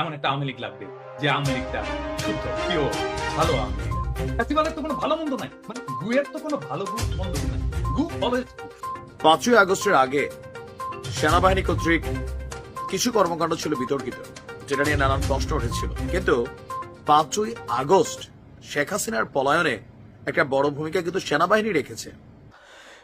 এমন একটা আওয়ামী লীগ লাগবে যে আওয়ামী লীগটা শুদ্ধ পিওর ভালো আওয়ামী তো কোনো ভালো মন্দ নাই। মানে গুয়ের তো কোনো ভালো গু মন্দ নাই। গু অলওয়েজ পাঁচই আগস্টের আগে সেনাবাহিনী কর্তৃক কিছু কর্মকাণ্ড ছিল বিতর্কিত, যেটা নিয়ে নানান প্রশ্ন উঠেছিল। কিন্তু পাঁচই আগস্ট শেখ হাসিনার পলায়নে একটা বড় ভূমিকা কিন্তু সেনাবাহিনী রেখেছে।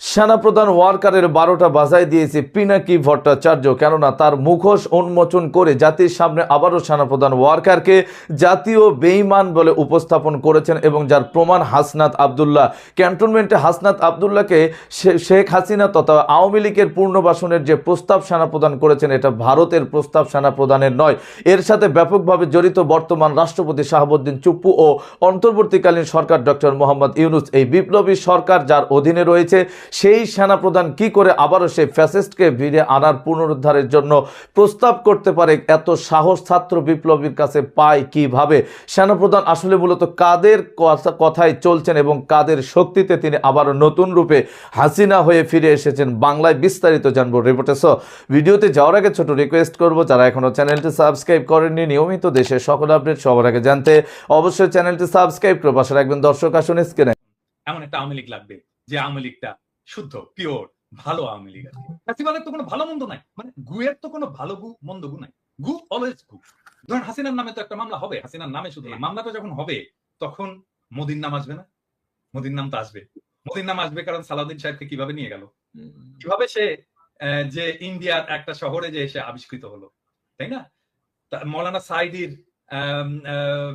সেনাপ্রধান ওয়ার্কারের বারোটা বাজায় দিয়েছে পিনাকি ভট্টাচার্য, কেননা তার মুখোশ উন্মোচন করে জাতির সামনে আবারও সেনাপ্রধান ওয়ার্কারকে জাতীয় বেইমান বলে উপস্থাপন করেছেন এবং যার প্রমাণ হাসনাত আবদুল্লাহ। ক্যান্টনমেন্টে হাসনাত আবদুল্লাহকে শেখ হাসিনা তথা আওয়ামী লীগের পূর্ণবাসনের যে প্রস্তাব সেনাপ্রদান করেছেন, এটা ভারতের প্রস্তাব সেনাপ্রদানের নয়। এর সাথে ব্যাপকভাবে জড়িত বর্তমান রাষ্ট্রপতি শাহাবুদ্দিন চুপ্পু ও অন্তর্বর্তীকালীন সরকার ডক্টর মোহাম্মদ ইউনুস। এই বিপ্লবী সরকার যার অধীনে রয়েছে সেই সেনাপ্রধান কি করে আবারও সেই ফ্যাসিস্টকে ভিড়ে আনার পুনরুদ্ধারের জন্য প্রস্তাব করতে পারে? এত সাহস ছাত্র বিপ্লবীর কাছে পায় কীভাবে? সেনাপ্রধান আসলে মূলত কাদের কথায় চলছেন এবং কাদের শক্তিতে তিনি আবারও নতুন রূপে হাসিনা হয়ে ফিরে এসেছেন বাংলায় বিস্তারিত জানব রিপোর্টে। সো ভিডিওতে যাওয়ার আগে ছোট রিকোয়েস্ট করব, যারা এখনও চ্যানেলটি সাবস্ক্রাইব করেননি, নিয়মিত দেশের সকল আপডেট সবার আগে জানতে অবশ্যই চ্যানেলটি সাবস্ক্রাইব করে পাশে রাখবেন। দর্শক আসুন স্ক্রিনে এমন একটা আওয়ামী লীগ লাগবে, যে আওয়ামী শুদ্ধ পিওর ভালো আওয়ামী লীগ আর কি তো কোনো ভালো মন্দ নাই। মানে গুয়ের তো কোনো ভালো গু, মন্দ গু নাই। গু অলওয়েজ গু। ধরেন হাসিনার নামে তো একটা মামলা হবে। হাসিনার নামে শুধু মামলাটা যখন হবে, তখন মোদির নাম আসবে না? মোদির নাম তো আসবে। মোদির নাম আসবে কারণ সালাউদ্দিন সাহেবকে কীভাবে নিয়ে গেল? কীভাবে সে যে ইন্ডিয়ার একটা শহরে যে এসে আবিষ্কৃত হলো, তাই না? মৌলানা সাইদির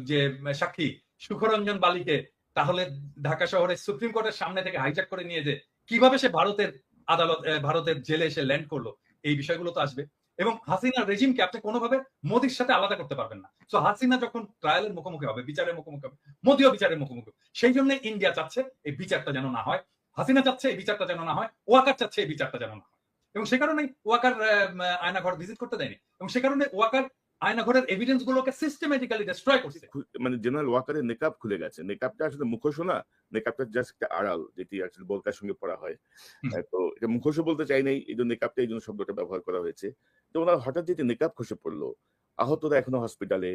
যে সাক্ষী সুখরঞ্জন বালিকে তাহলে ঢাকা শহরে সুপ্রিম কোর্টের সামনে থেকে হাইজ্যাক করে নিয়ে যে কীভাবে সে ভারতের আদালত ভারতের জেলে এসে ল্যান্ড করল, এই বিষয়গুলো তো আসবে। এবং হাসিনার রেজিমকে আপনি কোনোভাবে মোদির সাথে আলাদা করতে পারবেন না। তো হাসিনা যখন ট্রায়ালের মুখোমুখি হবে, বিচারের মুখোমুখি হবে, মোদিও বিচারের মুখোমুখি। সেই জন্য ইন্ডিয়া চাচ্ছে এই বিচারটা যেন না হয়, হাসিনা চাচ্ছে এই বিচারটা যেন না হয়, ওয়াকার চাচ্ছে এই বিচারটা যেন না হয়। এবং সে কারণে ওয়াকার আয়নাঘর ভিজিট করতে দেয়নি। এবং সে কারণে ওয়াকার আয়নাঘরের এভিডেন্স গুলোকে সিস্টেমেটিক্যালি ডিস্ট্রয় করছে। মানে জেনারেল ওয়াকারের নেকাব খুলে গেছে। নেকাবটা আসলে মুখোশও না নেকাবটা জাস্ট একটা আড়াল যেটি আসলে বোরকার সঙ্গে পড়া হয়। তো এটা মুখোশও বলতে চাই নাই এই জন্য নেকাবটা এই জন্য শব্দটা ব্যবহার করা হয়েছে। তো ওনার হঠাৎ নেকাব খসে পড়ল আহতরা এখনও হসপিটালে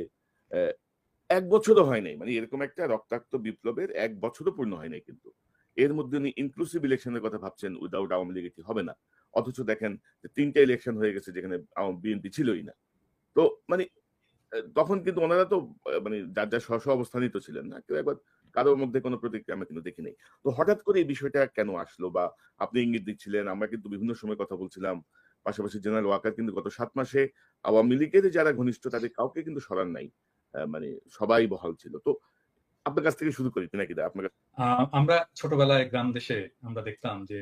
এক বছরও হয় নাই। মানে এরকম একটা রক্তাক্ত বিপ্লবের এক বছরও পূর্ণ হয় নাই কিন্তু। এর মধ্যে উনি ইনক্লুসিভ ইলেকশনের কথা ভাবছেন উইদাউট আওয়ামী লীগ এটি হবে না? অথচ দেখেন তিনটা ইলেকশন হয়ে গেছে যেখানে বিএনপি ছিলই না। তো মানে তখন কিন্তু ওনারা তো মানে যার যার স্ব স্ব অবস্থানই তো ছিলেন না। কেউ একবার কারোর মধ্যে কোনো প্রতিক্রিয়া আমরা কিন্তু দেখি নেই তো হঠাৎ করে এই বিষয়টা কেন আসলো বা আপনি ইঙ্গিত দিচ্ছিলেন? আমরা কিন্তু বিভিন্ন সময় কথা বলছিলাম। পাশাপাশি জেনারেল ওয়াকার কিন্তু গত সাত মাসে আওয়ামী লীগের যারা ঘনিষ্ঠ, তাদের কাউকে কিন্তু সরান নাই। মানে সবাই বহাল ছিল। তো আপনার কাছ থেকে শুরু করি নাকি দা? আপনার আমরা ছোটবেলায় গ্রাম দেশে আমরা দেখতাম যে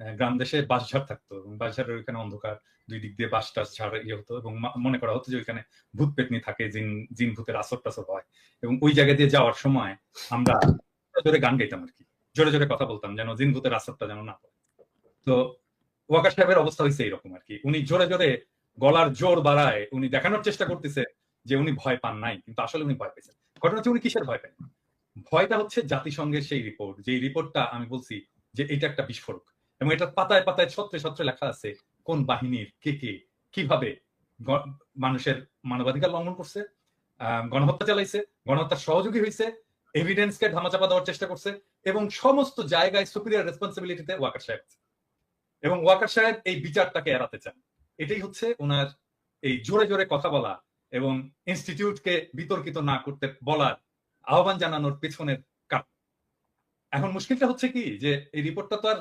গ্রাম দেশে বাঁশঝাড় থাকতো এবং বাঁশঝাড়ের ওইখানে অন্ধকার, দুই দিক দিয়ে বাঁশ টাস ঝাড় ইয়ে হতো এবং মনে করা হতো যে ওইখানে ভূত পেতনি থাকে, জিন জিন ভূতের আসর টাসর হয়। এবং ওই জায়গা দিয়ে যাওয়ার সময় আমরা জোরে গান গাইতাম আর কি। জোরে জোরে কথা বলতাম যেন জিন ভূতের আসরটা যেন না পড়ে। তো ওয়াকার সাহেবের অবস্থা হয়েছে এইরকম আর কি। উনি জোরে জোরে গলার জোর বাড়ায় উনি দেখানোর চেষ্টা করতেছে যে উনি ভয় পান নাই, কিন্তু আসলে উনি ভয় পেয়েছেন। ঘটনা হচ্ছে উনি কিসের ভয় পান? ভয়টা হচ্ছে জাতিসংঘের সেই রিপোর্ট যে রিপোর্টটা আমি বলছি যে এটা একটা বিস্ফোরক। এবং এটা পাতায় পাতায় ছত্রে ছত্রে লেখা আছে, কোন বাহিনীর কে কে, কীভাবে মানুষের মানবাধিকার লঙ্ঘন করছে গণহত্যা চালাইছে, গণহত্যার সহযোগী হয়েছে এভিডেন্সকে ধামাচাপা দেওয়ার চেষ্টা করছে, এবং সমস্ত জায়গায় সুপিরিয়ার রেসপন্সিবিলিটিতে ওয়াকার সাহেব এবং ওয়াকার সাহেব এই বিচারটাকে এড়াতে চান। এটাই হচ্ছে ওনার এই জোরে জোরে কথা বলা এবং ইনস্টিটিউটকে বিতর্কিত না করতে বলার আহ্বান জানানোর পেছনের এখন মুশকিলটা হচ্ছে কি যে এই রিপোর্টটা তো আর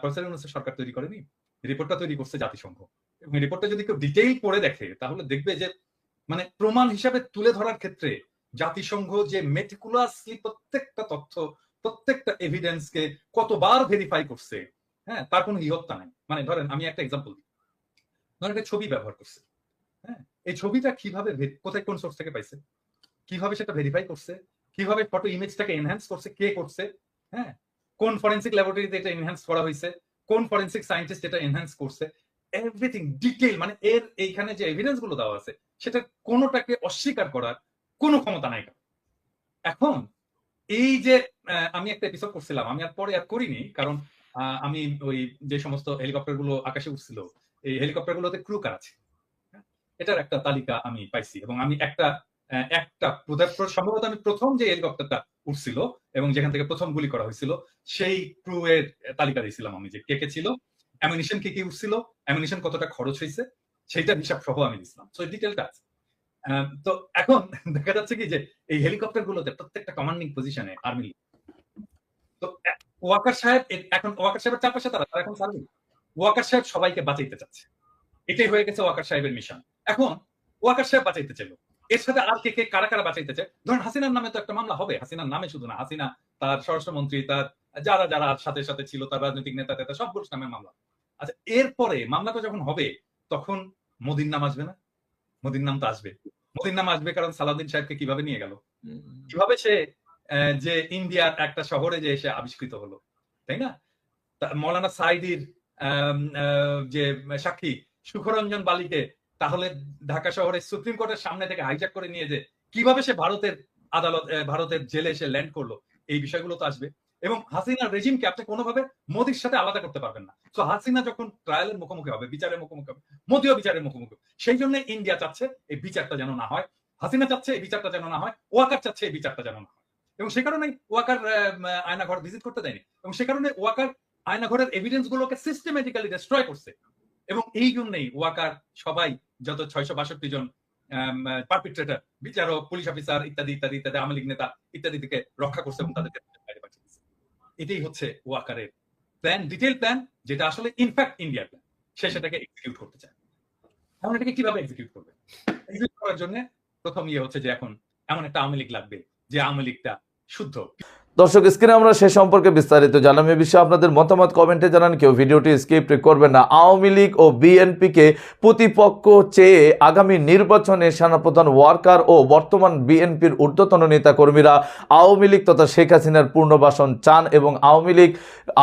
প্রফেসর ইউনূসের সরকার তৈরি করেনি। রিপোর্টটা তৈরি করছে জাতিসংঘ। এবং রিপোর্টটা যদি কেউ ডিটেইল পড়ে দেখে, তাহলে দেখবে যে মানে প্রমাণ হিসাবে তুলে ধরার ক্ষেত্রে জাতিসংঘ যে মেটিকুলাসলি প্রত্যেকটা তথ্য, প্রত্যেকটা এভিডেন্সকে কতবার ভেরিফাই করছে হ্যাঁ তার কোনো ইহত্যা নাই। মানে ধরেন, আমি একটা এক্সাম্পল দিই। ধরেন একটা ছবি ব্যবহার করছে হ্যাঁ এই ছবিটা কীভাবে কোথায় কোন সোর্স থেকে পাইছে? কীভাবে সেটা ভেরিফাই করছে? কীভাবে ফটো ইমেজটাকে এনহ্যান্স করছে? কে করছে? হ্যাঁ কোন ফরেন্সিক ল্যাবরেটরিতে এটা এনহ্যান্স করা হয়েছে কোন ফরেন্সিক সায়েন্টিস্ট এটা এনহ্যান্স করছে এভরিথিং ডিটেইল মানে এর এইখানে যে এভিডেন্সগুলো দেওয়া আছে, সেটা কোনোটাকে অস্বীকার করার কোনো ক্ষমতা নাই। এখন এই যে আমি একটা এপিসোড করছিলাম, আমি আর পরে আর করিনি, কারণ আমি ওই যে সমস্ত হেলিকপ্টারগুলো আকাশে উঠছিল এই হেলিকপ্টার গুলোতে ক্রু কার আছে হ্যাঁ? এটার একটা তালিকা আমি পাইছি এবং আমি একটা একটা সম্ভবত আমি প্রথম যে হেলিকপ্টারটা উঠছিল এবং যেখান থেকে প্রথম গুলি করা হয়েছিল, সেই ক্রু এর তালিকা দিয়েছিলাম আমি যে কে কে ছিল অ্যামিনিশন কে কি উঠছিল অ্যামিনিশন কতটা খরচ হয়েছে, সেইটার হিসাব সহ আমি দিছিলাম সো ডিটেলটা আছে তো এখন দেখা যাচ্ছে কি যে এই হেলিকপ্টার গুলোতে প্রত্যেকটা কমান্ডিং পজিশনে আর্মি তো ওয়াকার সাহেব এখন ওয়াকার সাহেবের চারপাশে তারা তারা এখন সার্ভিস ওয়াকার সাহেব সবাইকে বাঁচাইতে চাচ্ছে। এটাই হয়ে গেছে ওয়াকার সাহেবের মিশন এখন ওয়াকার সাহেব বাঁচাইতে চাইলো। এর সাথে আর কে কে কারা কারা বাঁচাইতে চায় ধরুন হাসিনার নামে তো একটা মামলা হবে। হাসিনার নামে শুধু না, হাসিনা, তার স্বরাষ্ট্রমন্ত্রী, তার যারা যারা সাথে সাথে ছিল, তার রাজনৈতিক নেতা টেতা সবগুলোর নামে মামলা। আচ্ছা এরপরে মামলাটা যখন হবে, তখন মোদির নাম আসবে না? মোদির নাম তো আসবে। মোদির নাম আসবে কারণ সালাউদ্দিন সাহেবকে কীভাবে নিয়ে গেল? কীভাবে সে যে ইন্ডিয়ার একটা শহরে যে এসে আবিষ্কৃত হলো, তাই না? মৌলানা সাইদির যে সাক্ষী, সুখরঞ্জন বালিকে তাহলে ঢাকা শহরে সুপ্রিম কোর্টের সামনে থেকে হাইজ্যাক করে নিয়ে যে কীভাবে সে ভারতের আদালত ভারতের জেলে এসে ল্যান্ড করল, এই বিষয়গুলো তো আসবে। এবং হাসিনা রেজিমকে আপনি কোনোভাবে মোদির সাথে আলাদা করতে পারবেন না। তো হাসিনা যখন ট্রায়ালের মুখোমুখি হবে, বিচারের মুখোমুখি হবে, মোদিও বিচারের মুখোমুখি। সেই জন্য ইন্ডিয়া চাচ্ছে এই বিচারটা যেন না হয়, হাসিনা চাচ্ছে এই বিচারটা যেন না হয়, ওয়াকার চাচ্ছে এই বিচারটা যেন না হয়। এবং সে কারণে ওয়াকার আয়নাঘর ভিজিট করতে দেয়নি। এবং সে কারণে ওয়াকার আয়নাঘরের এভিডেন্স গুলোকে সিস্টেমেটিক্যালি ডিস্ট্রয় করছে। এবং এই জন্যই ওয়াকার সবাই যত ছয়শো বাষট্টি জন পারপিট্রেটার বিচারক পুলিশ অফিসার ইত্যাদি ইত্যাদি ইত্যাদি, আওয়ামী লীগ নেতা ইত্যাদি থেকে রক্ষা করছে এবং তাদেরকে বাইরে পাঠিয়ে দিচ্ছে। এটাই হচ্ছে ওয়াকারের প্ল্যান ডিটেল প্ল্যান যেটা আসলে ইনফ্যাক্ট ইন্ডিয়ার প্ল্যান সে সেটাকে এক্সিকিউট করতে চায়। এখন এটাকে কীভাবে এক্সিকিউট করবে? এক্সিকিউট করার জন্য প্রথম ইয়ে হচ্ছে যে এখন এমন একটা আওয়ামী লীগ লাগবে যে আওয়ামী লীগটা শুদ্ধ। দর্শক, স্ক্রিনে আমরা সে সম্পর্কে বিস্তারিত জানাম এ বিষয়ে আপনাদের মতামত কমেন্টে জানান। কেউ ভিডিওটি স্কিপ করবেন না। আওয়ামী লীগ ও বিএনপিকে প্রতিপক্ষ চেয়ে আগামী নির্বাচনে সেনাপ্রধান, ওয়ার্কার ও বর্তমান বিএনপির ঊর্ধ্বতন নেতাকর্মীরা আওয়ামী লীগ তথা শেখ হাসিনার পুনর্বাসন চান এবং আওয়ামী লীগ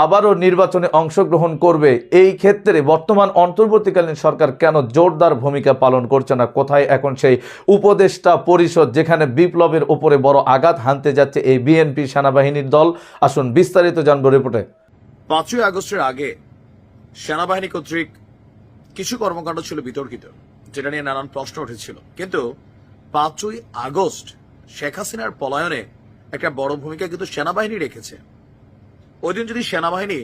আবারও নির্বাচনে অংশগ্রহণ করবে। এই ক্ষেত্রে বর্তমান অন্তর্বর্তীকালীন সরকার কেন জোরদার ভূমিকা পালন করছে না? কোথায় এখন সেই উপদেষ্টা পরিষদ যেখানে বিপ্লবের ওপরে বড় আঘাত হানতে যাচ্ছে এই বিএনপি সেনাবাহিনীর দল। আসুন বিস্তারিত জানব রিপোর্টে। পাঁচই আগস্টের আগে সেনাবাহিনী কর্তৃক কিছু কর্মকাণ্ড ছিল বিতর্কিত, যেটা নিয়ে নানান প্রশ্ন উঠেছিল। কিন্তু পাঁচই আগস্ট শেখ হাসিনার পলায়নে একটা বড় ভূমিকা কিন্তু সেনাবাহিনী রেখেছে। ওই দিন যদি সেনাবাহিনী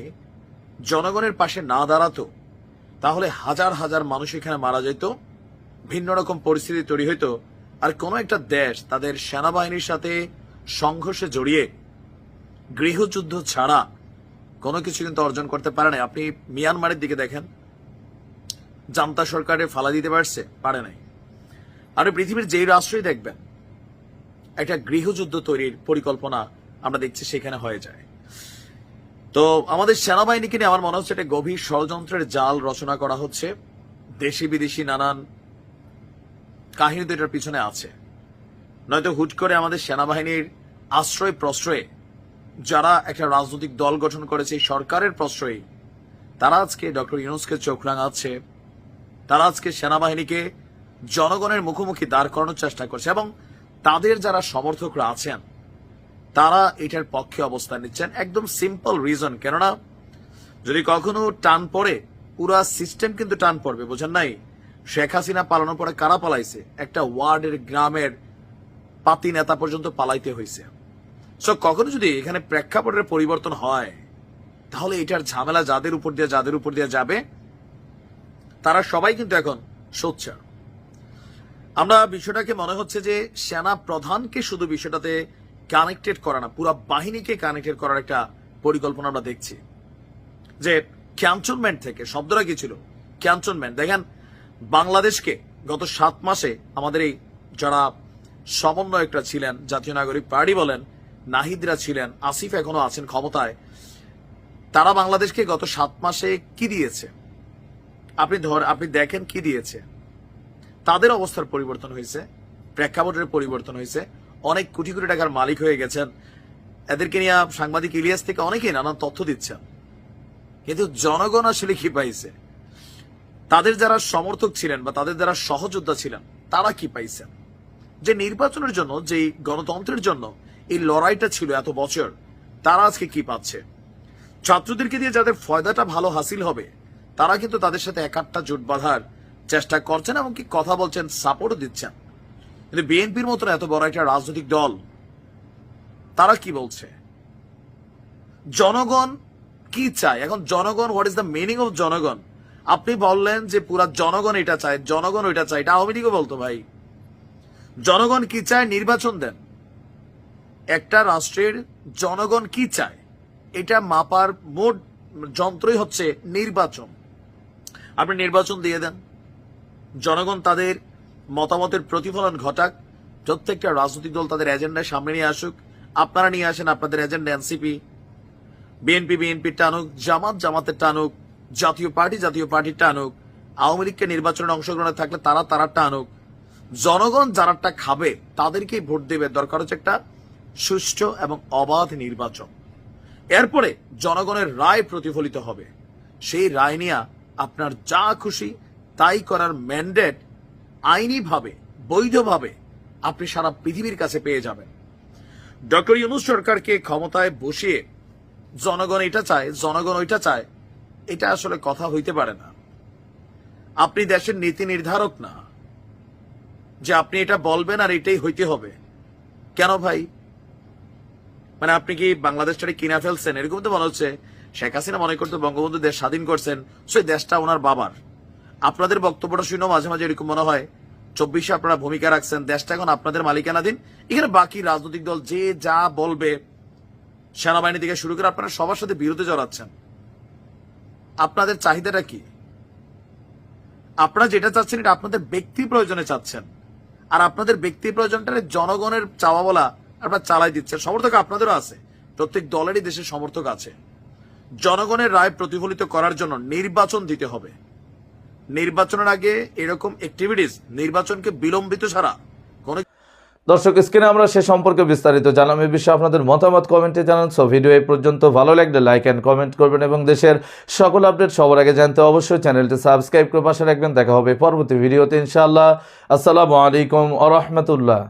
জনগণের পাশে না দাঁড়াতো, তাহলে হাজার হাজার মানুষ এখানে মারা যেত, ভিন্ন রকম পরিস্থিতি তৈরি হইতো, আর কোনো একটা দেশ তাদের সেনাবাহিনীর সাথে সংঘর্ষে জড়িয়ে গৃহযুদ্ধ ছাড়া কোনো কিছু কিন্তু অর্জন করতে পারে না আপনি মিয়ানমারের দিকে দেখেন। জান্তা সরকারে ফালা দিতে পারছে, পারে নাই। আর পৃথিবীর যেই রাষ্ট্রই দেখবেন, একটা গৃহযুদ্ধ তৈরির পরিকল্পনা আমরা দেখছি সেখানে হয়ে যায়। তো আমাদের সেনাবাহিনীকে নিয়ে আমার মনে হচ্ছে একটা গভীর ষড়যন্ত্রের জাল রচনা করা হচ্ছে। দেশি বিদেশি নানান কাহিনী তো এটার পিছনে আছে। নয়তো হুট করে আমাদের সেনাবাহিনীর আশ্রয় প্রশ্রয়ে যারা একটা রাজনৈতিক দল গঠন করেছে সরকারের প্রশ্রয়ে, তারা আজকে ডক্টর ইউনুসকে চোখ রাঙাচ্ছে, তারা আজকে সেনাবাহিনীকে জনগণের মুখোমুখি দাঁড় করানোর চেষ্টা করছে এবং তাদের যারা সমর্থকরা আছেন, তারা এটার পক্ষে অবস্থান নিচ্ছেন একদম সিম্পল রিজন কেননা, যদি কখনো টান পড়ে, পুরা সিস্টেম কিন্তু টান পড়বে, বোঝেন নাই? শেখ হাসিনা পালানোর পরে কারা পালাইছে? একটা ওয়ার্ডের গ্রামের পাতি নেতা পর্যন্ত পালাইতে হয়েছে সো কখনো যদি এখানে প্রেক্ষাপটের পরিবর্তন হয়, তাহলে এটার ঝামেলা যাদের উপর দিয়ে, যাদের উপর দিয়ে যাবে, তারা সবাই কিন্তু এখন সোচ্চার। আমরা বিষয়টাকে মনে হচ্ছে যে সেনা প্রধানকে শুধু বিষয়টাতে কানেক্টেড করা না, পুরো বাহিনীকে কানেক্টেড করার একটা পরিকল্পনা আমরা দেখছি। যে ক্যান্টনমেন্ট থেকে, শব্দটা কি ছিল? ক্যান্টনমেন্ট দেখেন, বাংলাদেশকে গত সাত মাসে আমাদের এই যারা সমন্বয়করা ছিলেন, জাতীয় নাগরিক পার্টি বলেন নাহিদরা ছিলেন, আসিফ এখনও আছেন ক্ষমতায়। তারা বাংলাদেশকে গত সাত মাসে কি দিয়েছে? আপনি ধর, আপনি দেখেন কি দিয়েছে। তাদের অবস্থার পরিবর্তন হয়েছে, প্রেক্ষাপটের পরিবর্তন হয়েছে। অনেক কোটি কোটি টাকার মালিক হয়ে গেছেন। এদেরকে নিয়ে সাংবাদিক ইলিয়াস থেকে অনেকেই নানান তথ্য দিচ্ছেন। কিন্তু জনগণ আসলে কি পাইছে? তাদের যারা সমর্থক ছিলেন বা তাদের যারা সহযোদ্ধা ছিলেন, তারা কি পাইছেন? যে নির্বাচনের জন্য যে গণতন্ত্রের জন্য এই লড়াইটা ছিল এত বছর। তারা আজকে কি পাচ্ছে? ছাত্রদেরকে দিয়ে যাদের ফয়দাটা ভালো হাসিল হবে, তারা কিন্তু তাদের সাথে একাট্টা জোট বাঁধার চেষ্টা করছেন এমনকি কথা বলছেন সাপোর্টও দিচ্ছেন। কিন্তু বিএনপির মতন এত বড় একটা রাজনৈতিক দল, তারা কি বলছে? জনগণ কি চায়? এখন জনগণ what is the meaning of জনগণ? আপনি বললেন যে পুরা জনগণ এটা চায়, জনগণ ওইটা চায়, এটা আওয়ামী লীগও বলতো ভাই। জনগণ কি চায়? নির্বাচন দেন। একটা রাষ্ট্রের জনগণ কি চায়? এটা মাপার মোট যন্ত্রই হচ্ছে নির্বাচন। আপনি নির্বাচন দিয়ে দেন। জনগণ তাদের মতামতের প্রতিফলন ঘটাক। প্রত্যেকটা রাজনৈতিক দল তাদের এজেন্ডায় সামনে নিয়ে আসুক। আপনারা নিয়ে আসেন আপনাদের এজেন্ডা এনসিপি। বিএনপি বিএনপি টানুক, জামাত জামাতের টানুক, জাতীয় পার্টি জাতীয় পার্টির টানুক, আওয়ামী লীগকে নির্বাচনে অংশগ্রহণে থাকলে তারা তারা টানুক। জনগণ যারাটা খাবে, তাদেরকেই ভোট দেবে। দরকার হচ্ছে একটা সুষ্ঠু এবং অবাধ নির্বাচন। এরপরে জনগণের রায় প্রতিফলিত হবে। সেই রায় নিয়ে আপনার যা খুশি তাই করার ম্যান্ডেট আইনিভাবে, বৈধভাবে আপনি সারা পৃথিবীর কাছে পেয়ে যাবেন। ডক্টর ইউনুস সরকারকে ক্ষমতায় বসিয়ে জনগণ এটা চায়, জনগণ ওইটা চায়, এটা আসলে কথা হইতে পারে না। আপনি দেশের নীতি নির্ধারক না। যে আপনি এটা বলবেন আর এটাই হইতে হবে। কেন ভাই? মানে আপনি কি বাংলাদেশটাকে কিনা ফেলছেন? এরকম তো মনে হচ্ছে শেখ হাসিনা মনে করতো বঙ্গবন্ধু দেশ স্বাধীন করছেন সেই দেশটা ওনার বাবার। আপনাদের বক্তব্যটা শুনেও মাঝে মাঝে এরকম মনে হয়, চব্বিশে আপনারা ভূমিকা রাখছেন, দেশটা এখন আপনাদের মালিকানাধীন। এখানে বাকি রাজনৈতিক দল যে যা বলবে, সেনাবাহিনী থেকে শুরু করে আপনারা সবার সাথে বিরোধে জড়াচ্ছেন। আপনাদের চাহিদাটা কি? আপনারা যেটা চাচ্ছেন এটা আপনাদের ব্যক্তি প্রয়োজনে চাচ্ছেন। আর আপনাদের ব্যক্তি প্রয়োজনটা জনগণের চাওয়া বলা আপনারা চালাই দিচ্ছেন। সমর্থক আপনাদেরও আছে। প্রত্যেক দলেরই দেশের সমর্থক আছে। জনগণের রায় প্রতিফলিত করার জন্য নির্বাচন দিতে হবে। নির্বাচনের আগে এরকম অ্যাক্টিভিটিস নির্বাচনকে বিলম্বিত ছাড়া কোনো দর্শক, স্ক্রিনে আমরা সে সম্পর্কে বিস্তারিত জানাম এই বিষয়ে আপনাদের মতামত কমেন্টে জানান। সো, ভিডিও এই পর্যন্ত ভালো লাগলে লাইক অ্যান্ড কমেন্ট করবেন এবং দেশের সকল আপডেট সবার আগে জানতে অবশ্যই চ্যানেলটি সাবস্ক্রাইব করে পাশে রাখবেন। দেখা হবে পরবর্তী ভিডিওতে ইনশাআল্লাহ। আসসালামু আলাইকুম আ রহমতুল্লাহ।